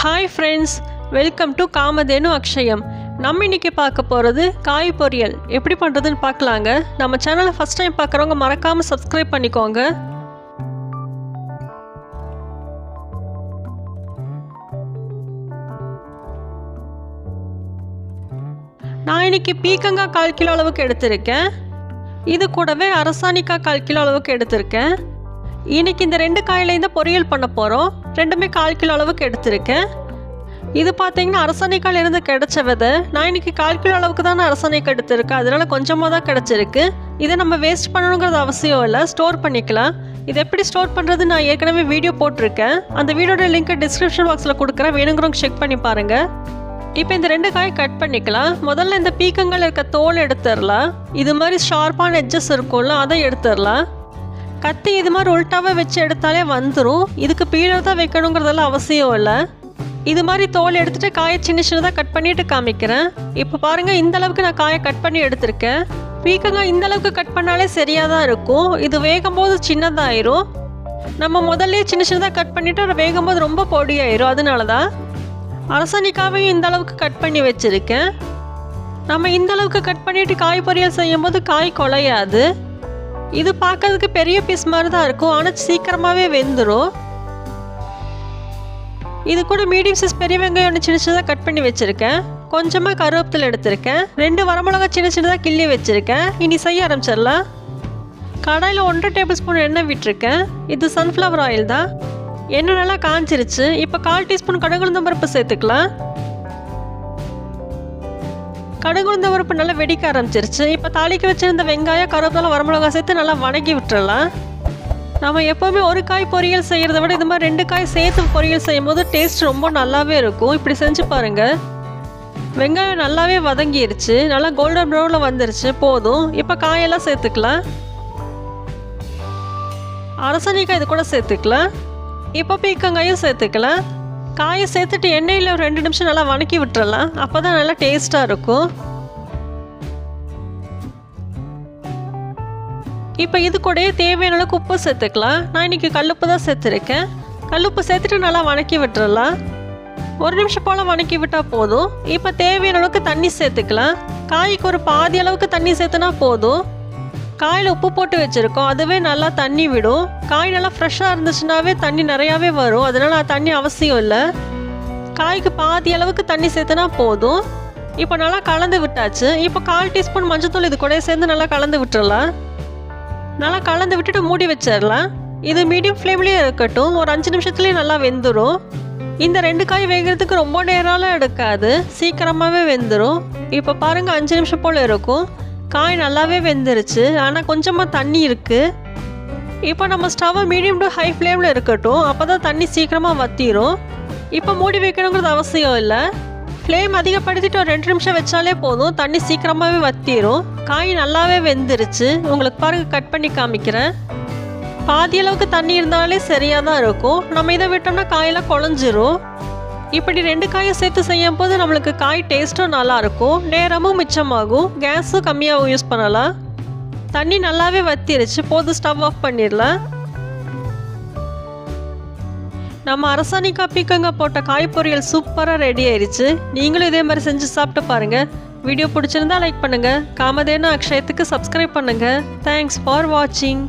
Hi friends welcome to Kamadhenu Akshayam நம்ம இன்னைக்கு பார்க்க போகிறது காய் பொரியல். எப்படி பண்ணுறதுன்னு பார்க்கலாங்க. நம்ம சேனலை ஃபஸ்ட் டைம் பார்க்குறவங்க மறக்காமல் சப்ஸ்கிரைப் பண்ணிக்கோங்க. நான் இன்னைக்கு பீக்கங்காய் கால் கிலோ அளவுக்கு எடுத்திருக்கேன். இது கூடவே அரசாணிக்காய் கால் கிலோ அளவுக்கு எடுத்திருக்கேன். இன்னைக்கு இந்த ரெண்டு காயிலேருந்து தான் பொரியல் பண்ண போகிறோம் ரெண்டுமே கால் கிலோ அளவுக்கு எடுத்திருக்கேன். இது பார்த்தீங்கன்னா அரசணைக்கால் இருந்து கிடைச்ச விதை. நான் இன்னைக்கு கால் கிலோ அளவுக்கு தானே அரசணைக்கு எடுத்திருக்கேன். அதனால் கொஞ்சமாக தான் கிடச்சிருக்கு. இதை நம்ம வேஸ்ட் பண்ணணுங்கிறது அவசியம் இல்லை. ஸ்டோர் பண்ணிக்கலாம். இது எப்படி ஸ்டோர் பண்ணுறது நான் ஏற்கனவே வீடியோ போட்டிருக்கேன். அந்த வீடியோட லிங்க்கை டிஸ்கிரிப்ஷன் பாக்ஸில் கொடுக்குறேன். வேணுங்கிறவங்க செக் பண்ணி பாருங்கள் இப்போ இந்த ரெண்டு காய் கட் பண்ணிக்கலாம். முதல்ல இந்த பீக்கங்கள் இருக்க தோல் எடுத்துடலாம். இது மாதிரி ஷார்ப்பான எட்ஜஸ் இருக்கும்ல அதை எடுத்துடலாம். கத்தி இது மாதிரி உல்ட்டாவே வச்சு எடுத்தாலே வந்துடும் இதுக்கு பீலர் தான் வைக்கணுங்கிறதெல்லாம் அவசியம் இல்லை. இது மாதிரி தோல் எடுத்துட்டு காயை சின்ன சின்னதாக கட் பண்ணிட்டு காமிக்கிறேன். இப்போ பாருங்க இந்த அளவுக்கு நான் காயை கட் பண்ணி எடுத்திருக்கேன். பீக்கங்காய் இந்த அளவுக்கு கட் பண்ணாலே சரியாக தான் இருக்கும். இது வேகும் போது சின்னதாயிரும். நம்ம முதல்ல சின்ன சின்னதாக கட் பண்ணிட்டு வேகும் போது ரொம்ப பொடியாயிரும். அதனால தான் அரசனிக்காவையும் இந்த அளவுக்கு கட் பண்ணி வச்சுருக்கேன். நம்ம இந்த அளவுக்கு கட் பண்ணிட்டு காய் பொரியல் செய்யும்போது காய் குலையாது. இது பார்க்கறதுக்கு பெரிய பீஸ் மாதிரி தான் இருக்கும். ஆனால் சீக்கிரமாகவே வெந்துடும் இது கூட மீடியம் சைஸ் பெரிய வெங்காயம் ஒன்று சின்ன சின்னதாக கட் பண்ணி வச்சுருக்கேன். கொஞ்சமாக கருவேப்பிலை எடுத்திருக்கேன். ரெண்டு வரமிளகா சின்ன சின்னதாக கிள்ளி வச்சுருக்கேன். இனி செய்ய ஆரம்பிச்சிடலாம். கடாயில் ஒன்றரை டேபிள் ஸ்பூன் எண்ணெய் விட்டுருக்கேன். இது சன்ஃப்ளவர் ஆயில் தான். எண்ணெய் நல்லா காஞ்சிருச்சு. இப்போ கால் டீஸ்பூன் கடகுளுந்தம்பருப்பு சேர்த்துக்கலாம். கடுகுழுந்த பருப்பு நல்லா வெடிக்க ஆரம்பிச்சிருச்சு. இப்போ தாளிக்க வச்சிருந்த வெங்காயம் கருவேப்பிலை வரமிளகா சேர்த்து நல்லா வணங்கி விட்டுறலாம். நம்ம எப்போவுமே ஒரு காய் பொரியல் செய்கிறத விட இது மாதிரி ரெண்டு காய் சேர்த்து பொரியல் செய்யும் போது டேஸ்ட் ரொம்ப நல்லாவே இருக்கும். இப்படி செஞ்சு பாருங்கள் வெங்காயம் நல்லாவே வதங்கிருச்சு. நல்லா கோல்டன் ப்ரௌனில் வந்துருச்சு. போதும். இப்போ காயெல்லாம் சேர்த்துக்கலாம். அரசணிக்காய் இது கூட சேர்த்துக்கலாம். இப்போ பீக்கங்காயும் சேர்த்துக்கலாம். காயை சேர்த்துட்டு எண்ணெயில் ஒரு ரெண்டு நிமிஷம் நல்லா வணக்கி விட்டுறலாம். அப்போ தான் நல்லா டேஸ்ட்டாக இருக்கும். இப்போ இது கூடயே தேவையான அளவுக்கு உப்பு சேர்த்துக்கலாம். நான் இன்றைக்கி கல்லுப்பு தான் சேர்த்துருக்கேன். கல்லுப்பு சேர்த்துட்டு நல்லா வணக்கி விட்டுறலாம். ஒரு நிமிஷம் போல் வணக்கி விட்டால் போதும். இப்போ தேவையான அளவுக்கு தண்ணி சேர்த்துக்கலாம். காய்க்கு ஒரு பாதி அளவுக்கு தண்ணி சேர்த்துனா போதும். காயில் உப்பு போட்டு வச்சுருக்கோம். அதுவே நல்லா தண்ணி விடும். காய் நல்லா ஃப்ரெஷ்ஷாக இருந்துச்சுனாவே தண்ணி நிறையாவே வரும். அதனால் தண்ணி அவசியம் இல்லை. காய்க்கு பாதி அளவுக்கு தண்ணி சேர்த்துனா போதும். இப்போ நல்லா கலந்து விட்டாச்சு. இப்போ கால் டீஸ்பூன் மஞ்சத்தூள் இது கூட சேர்ந்து நல்லா கலந்து விட்டுறலாம். நல்லா கலந்து விட்டுட்டு மூடி வச்சிடலாம். இது மீடியம் ஃப்ளேம்லேயே இருக்கட்டும். ஒரு அஞ்சு நிமிஷத்துலேயே நல்லா வெந்துடும் இந்த ரெண்டு காய் வேகிறதுக்கு ரொம்ப நேரம்லாம் எடுக்காது. சீக்கிரமாகவே வெந்துடும் இப்போ பாருங்கள் அஞ்சு நிமிஷம் போல் இருக்கும். காய் நல்லாவே வெந்துருச்சு. ஆனால் கொஞ்சமாக தண்ணி இருக்குது இப்போ நம்ம ஸ்டவ்வை மீடியம் டு ஹை ஃப்ளேமில் இருக்கட்டும். அப்போ தான் தண்ணி சீக்கிரமாக வத்திரும். இப்போ மூடி வைக்கணுங்கிறது அவசியம் இல்லை. ஃப்ளேம் அதிகப்படுத்திட்டு ஒரு ரெண்டு நிமிஷம் வச்சாலே போதும். தண்ணி சீக்கிரமாகவே வத்திரும். காய் நல்லாவே வெந்துருச்சு. உங்களுக்கு பாருங்கள் கட் பண்ணி காமிக்கிறேன். பாதி அளவுக்கு தண்ணி இருந்தாலே சரியாக தான் இருக்கும். நம்ம இதை விட்டோம்னா காயெல்லாம் குழஞ்சிரும். இப்படி ரெண்டு காயும் சேர்த்து செய்யும் போது நம்மளுக்கு காய் டேஸ்ட்டும் நல்லாயிருக்கும். நேரமும் மிச்சமாகும். கேஸும் கம்மியாகவும் யூஸ் பண்ணலாம். தண்ணி நல்லாவே வத்திருச்சு. போதும் ஸ்டவ் ஆஃப் பண்ணிடலாம். நம்ம அரசாணிக்கா பீக்கங்க போட்ட காய் பொரியல் சூப்பராக ரெடி ஆயிடுச்சு நீங்களும் இதே மாதிரி செஞ்சு சாப்பிட்டு பாருங்கள் வீடியோ பிடிச்சிருந்தா லைக் பண்ணுங்க. காமதேனு அக்ஷயத்துக்கு சப்ஸ்கிரைப் பண்ணுங்கள் தேங்க்ஸ் ஃபார் வாட்சிங்